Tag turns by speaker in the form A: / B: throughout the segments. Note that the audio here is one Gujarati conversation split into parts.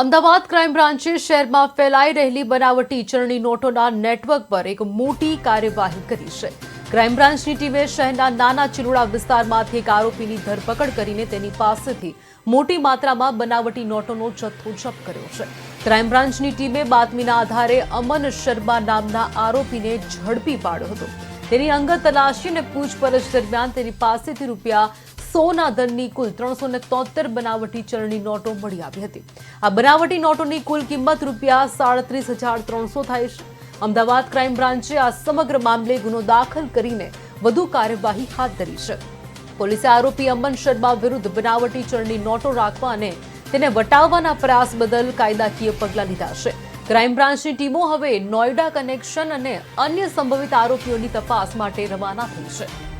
A: અમદાવાદ ક્રાઇમ બ્રાન્ચે શહેરમાં ફેલાઈ રહેલી બનાવટી ચલણી નોટોના નેટવર્ક પર એક મોટી કાર્યવાહી કરી છે. ક્રાઇમ બ્રાન્ચની ટીમે શહેરના નાના ચિલોડા વિસ્તારમાંથી એક આરોપીની ધરપકડ કરીને તેની પાસેથી મોટી માત્રામાં બનાવટી નોટોનો જથ્થો જપ્ત કર્યો છે. ક્રાઇમ બ્રાન્ચની ટીમે બાતમીના આધારે અમન શર્મા નામના આરોપીને ઝડપી પાડ્યો હતો. તેની અંગત તલાશી અને પૂછપરછ દરમિયાન તેની પાસેથી રૂપિયા સોના દરની કુલ ત્રણસો ને તોતેર બનાવટી ચલણી નોટો મળી આવી હતી. આ બનાવટી નોટોની કુલ કિંમત રૂપિયા સાડત્રીસ હજાર ત્રણસો થાય છે. અમદાવાદ ક્રાઇમ બ્રાન્ચે આ સમગ્ર મામલે ગુનો દાખલ કરીને વધુ કાર્યવાહી હાથ ધરી છે. પોલીસે આરોપી અમન શર્મા વિરુદ્ધ બનાવટી ચલણી નોટો રાખવા અને તેને વટાવવાના પ્રયાસ બદલ કાયદાકીય પગલાં લીધા છે. ક્રાઇમ બ્રાન્ચની ટીમો હવે નોઈડા કનેક્શન અને અન્ય સંભવિત આરોપીઓની તપાસ માટે રવાના થઈ છે.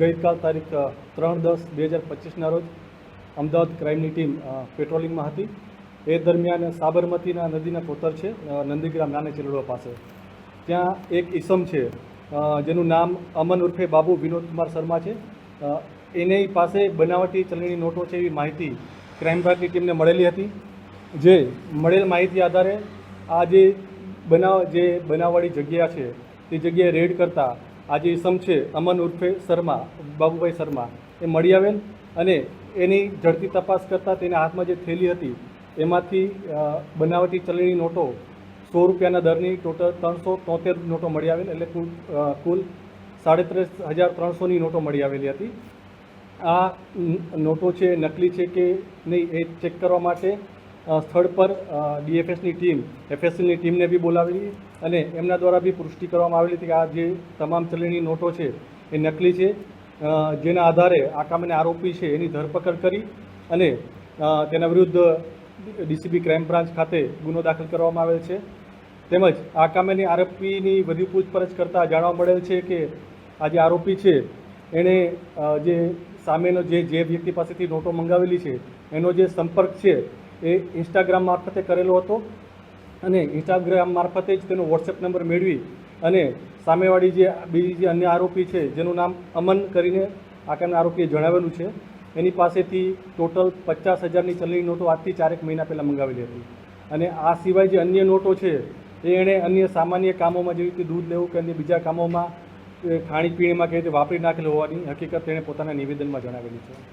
B: ગઈકાલ તારીખ ત્રણ દસ બે હજાર પચીસના રોજ અમદાવાદ ક્રાઇમની ટીમ પેટ્રોલિંગમાં હતી. એ દરમિયાન સાબરમતીના નદીના કોતર છે નંદીગ્રામ નાને ચિલડો પાસે. ત્યાં એક ઈસમ છે જેનું નામ અમન ઉર્ફે બાબુ વિનોદ કુમાર શર્મા છે. એની પાસે બનાવટી ચલણી નોટો છે એવી માહિતી ક્રાઇમ બ્રાન્ચની ટીમને મળેલી હતી. જે મળેલ માહિતી આધારે આ જે બનાવ, જે બનાવવાળી જગ્યા છે, તે જગ્યાએ રેડ કરતા આ જે ઇસમ છે, અમન ઉર્ફે શર્મા, બાબુભાઈ શર્મા. એ મળી આવેલ અને એની ઝડપી તપાસ કરતાં તેના હાથમાં જે થેલી હતી, એમાંથી બનાવટી ચલણી નોટો, સો રૂપિયાના દરની ટોટલ ત્રણસો તોતેર નોટો મળી આવેલ, એટલે કુલ કુલ સાડત્રીસ હજાર ત્રણસોની નોટો મળી આવેલી હતી. આ નોટો છે, નકલી છે કે નહીં એ ચેક કરવા માટે સ્થળ પર ડીએફએસની ટીમ એફએસએલની ટીમને બી બોલાવેલી અને એમના દ્વારા બી પુષ્ટિ કરવામાં આવેલી હતી કે આ જે તમામ ચલણી નોટો છે એ નકલી છે. જેના આધારે આ કામને આરોપી છે એની ધરપકડ કરી અને તેના વિરુદ્ધ ડીસીબી ક્રાઇમ બ્રાન્ચ ખાતે ગુનો દાખલ કરવામાં આવેલ છે. તેમજ આ કામેની આરોપીની વધુ પૂછપરછ કરતાં જાણવા મળેલ છે કે આ જે આરોપી છે, એણે જે સામેનો જે જે વ્યક્તિ પાસેથી નોટો મંગાવેલી છે, એનો જે સંપર્ક છે એ ઇન્સ્ટાગ્રામ મારફતે કરેલો હતો અને ઇન્સ્ટાગ્રામ મારફતે જ તેનો વોટ્સએપ નંબર મેળવી અને સામેવાળી જે બીજી જે અન્ય આરોપી છે, જેનું નામ અમન કરીને આકારના આરોપીએ જણાવેલું છે, એની પાસેથી ટોટલ પચાસ હજારની ચલણી નોટો આજથી ચારેક મહિના પહેલાં મંગાવેલી હતી. અને આ સિવાય જે અન્ય નોટો છે, એ એણે અન્ય સામાન્ય કામોમાં જેવી રીતે દૂધ લેવું કે અન્ય બીજા કામોમાં ખાણીપીણીમાં કેવી રીતે વાપરી નાખેલ હોવાની હકીકત તેણે પોતાના નિવેદનમાં જણાવેલી છે.